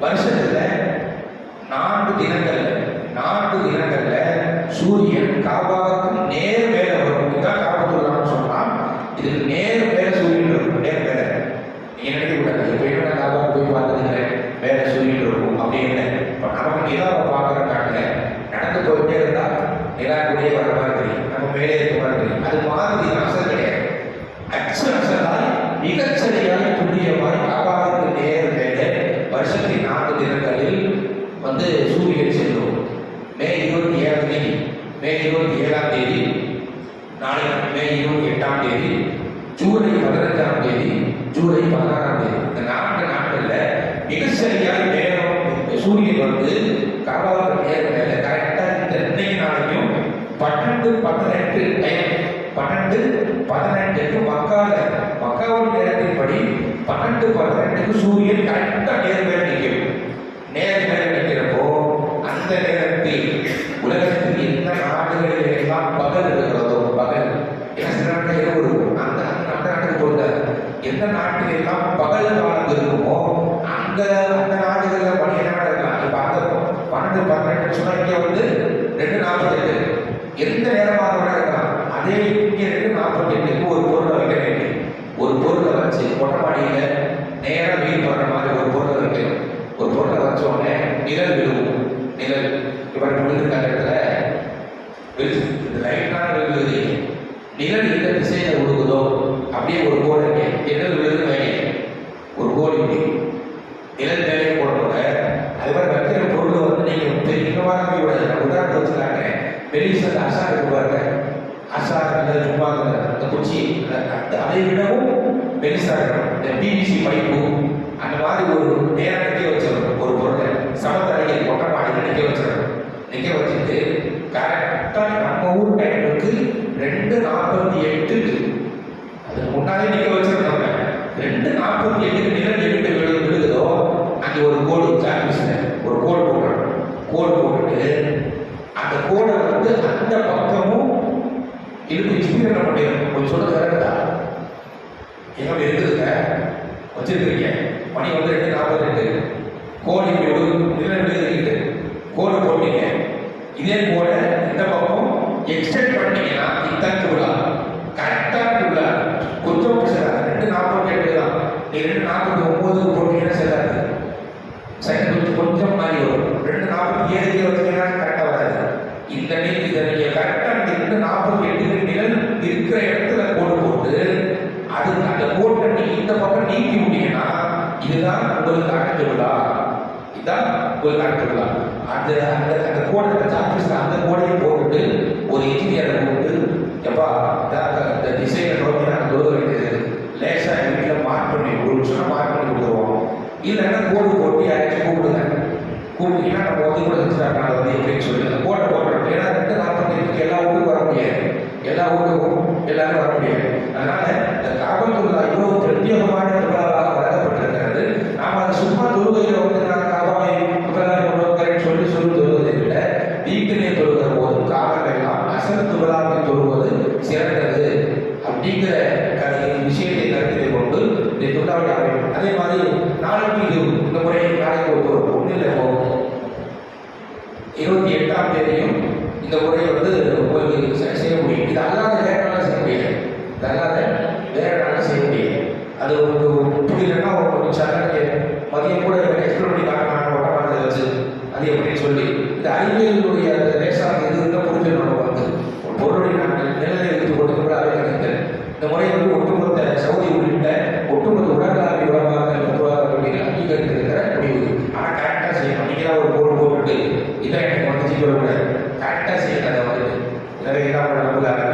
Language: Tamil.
வருஷத்துல நான்கு தினங்கள்ல நான்கு தினங்கள்ல சூரியன் காபாவுக்கு நேர் மேல வரும். இதுதான் காபத்துள்ளான்னு சொன்னா இதுக்கு நேர் மேல சூரியன் இருக்கும் நேர் மேல. நீங்க நினைக்க கூடாது எப்பயுமே நான் போய் பார்த்ததில்லை மேல சூரியன் இருக்கும். அப்படின்னு இப்போ நமக்கு நிலாவை பார்க்கறதுக்காக நடந்து போயிட்டே இருந்தா நிலா கூடயே வர மாதிரி நம்ம மேலே இருக்க மாதிரி அது மாதிரி அசல் கிடையாது அச்சரசலாய் மிகச்சரியாய் துல்லியமாய் காபாவுக்கு நேர் மேலே வருஷத்தின் நான்கு தினங்களில் வந்து சூரியன் செல்லும் மே இருபத்தி ஏழாம் தேதி மே இருபத்தி ஏழாம் தேதி நாளை மே இருபத்தி எட்டாம் தேதி ஜூலை பதினஞ்சாம் தேதி ஜூலை பதினாறாம் தேதி. இந்த நான்கு நாட்கள்ல மிக சரியாய் நேரம் சூரியன் வந்து காபாவுக்கு நேர் மேல கரெக்டா இந்த இன்னைக்கு நாளையும் பன்னெண்டு பதினெட்டு டைம் பன்னெண்டு பதினெட்டுக்கு மக்கால மக்காவின் நேரத்தின்படி பன்னெண்டு பதினெட்டுக்கு சூரியன் கரெக்டா நேர் மேலே நிற்கும். நேர் மேலே நிற்கிறப்போ அந்த நேரத்தில் உலகத்தில் எந்த நாடுகளில் அந்த பணி என்ன இருக்கலாம் இப்போ அந்த பன்னெண்டு பதினெட்டு சொன்னா இங்கே வந்து ரெண்டு நாற்பத்தி எட்டு எந்த நேரமாக வேணா இருக்கலாம். அதே இங்கே ரெண்டு நாற்பத்தி எட்டுக்கு ஒரு பொருளை வைக்க வேண்டிய ஒரு பொருளை வச்சு மொட்டை மாடியில நேரா வெயில் வர்ற மாதிரி ஒரு பொருளை வைக்கணும் ஒரு பொருளை வச்சோடனே நிழல் விழுவும். நிழல். இப்போ விழுந்து காலத்துல லைட்டான விழுகுது நிழல் எந்த திசையில விழுகுதோ அப்படியே ஒரு கோடு இருக்கு. நிழல் விழுது வைங்க ஒரு கோடு இப்படி நிழல் மேலே போடுறோட அது மாதிரி வைக்கிற பொருள் வந்து நீங்க பெரிய இன்னவாரம் போய் வச்சுக்காங்க பெரிய அசா அசார் பாருங்க. அசா அல்லது சும்மா அந்த குச்சி அந்த- அதை விடவும் பெருசா இருக்கணும். இந்த பிவிசி பைப்பு அந்த மாதிரி ஒரு நேரம் நிற்க வச்சிடணும். ஒரு பொருளை சமத்தரையில் மொட்டை மாடியில் நிற்க வச்சிடணும். நிற்க வச்சுட்டு கரெக்டாக நம்ம ஊர் டைமுக்கு ரெண்டு நாற்பத்தி எட்டு அதுக்கு முன்னாலே நிற்க வச்சிருந்தவங்க ரெண்டு நாற்பத்தி எட்டுக்கு நிலம் எட்டு விழுது விழுகுதோ அங்கே ஒரு கோடு சாக்பீஸ்ல ஒரு கோடு போடுறோம் கோடு போட்டுட்டு அந்த கோடை வந்து அந்த பக்கமும் இழுத்து சித்திரம் பண்ணிடும் கொஞ்சம் சொல்றது கரெக்டா எங்க இருக்குதுங்க வச்சிருக்கிறீங்க. மணி வந்து ரெண்டு நாற்பத்தி ரெண்டு கோல் இப்படி ஒரு நிலம் விழுதுக்கிட்டு கோடு போட்டீங்க. இதே போல இந்த பக்கம் எக்ஸ்டெண்ட் பண்ணீங்கன்னா இத்தான் திருவிழா கரெக்டாக திருவிழா கொஞ்சம் சார் ரெண்டு நாற்பது எட்டு தான். நீ ரெண்டு நாற்பத்தி ஒன்பது போட்டீங்கன்னா செல்லாது சைன் கொஞ்சம் கொஞ்சம் மாறி வரும். ரெண்டு நாற்பத்தி ஏழுக்கு வச்சீங்கன்னா கரெக்டாக வராது இந்த நீங்க இதை நீங்க கரெக்டாக இந்த ரெண்டு நாற்பத்தி எட்டுக்கு நிழல் இருக்கிற இடத்துல கோடு போட்டு அது அந்த கோட்டை நீ இந்த பக்கம் நீக்கி விட்டீங்கன்னா இதுதான் உங்களுக்கு அடைஞ்ச விழா போய் உங்களுக்கு அந்த அந்த அந்த கோடை வச்சு ஆஃபீஸில் அந்த கோடையை போட்டுட்டு ஒரு இன்ஜினியரை போட்டு எப்பா இந்த- இந்த டிசைனை நோக்கி நாங்கள் தொழுக வேண்டியது லேசாக வீட்டில் மார்க் பண்ணி ஒரு நிமிஷம் மார்க் பண்ணி கொடுத்துருவோம். இல்லைன்னா கோடு போட்டு யாரையும் கூப்பிடுங்க. கூப்பிட்டீங்கன்னா நம்ம வந்து கூட செஞ்சுட்டாங்க அதை வந்து எப்படின்னு சொல்லி அந்த கோட்டை போட்டுறோம் ஏன்னா ரெண்டு நாற்பத்தி எல்லா ஊருக்கும் வர முடியாது. எல்லா ஊருக்கும் எல்லாரும் வர முடியாது. அதனால இந்த காவல்துறை இவ்வளோ பிரத்யேகமான திருவிழா அப்படிங்கிற விஷயத்தை கருத்தில் கொண்டு இந்த தொண்டாவை அமைக்கும் அதே மாதிரி நாளைக்கு இது இந்த முறை நாளைக்கு ஒரு ஒன்றில் போகும் இருபத்தி எட்டாம் தேதியும் இந்த முறையை வந்து உங்களுக்கு செ- செய்ய முடியும். இது அல்லாத வேற நாளாக செய்ய முடியாது. இது அல்லாத வேற நாளாக செய்ய முடியாது. அது உங்களுக்கு புரியலன்னா உங்களுக்கு சேனலுக்கு மதியம் கூட எக்ஸ்பிளைன் பண்ணி காட்டலாம். நிறைய இடங்கள்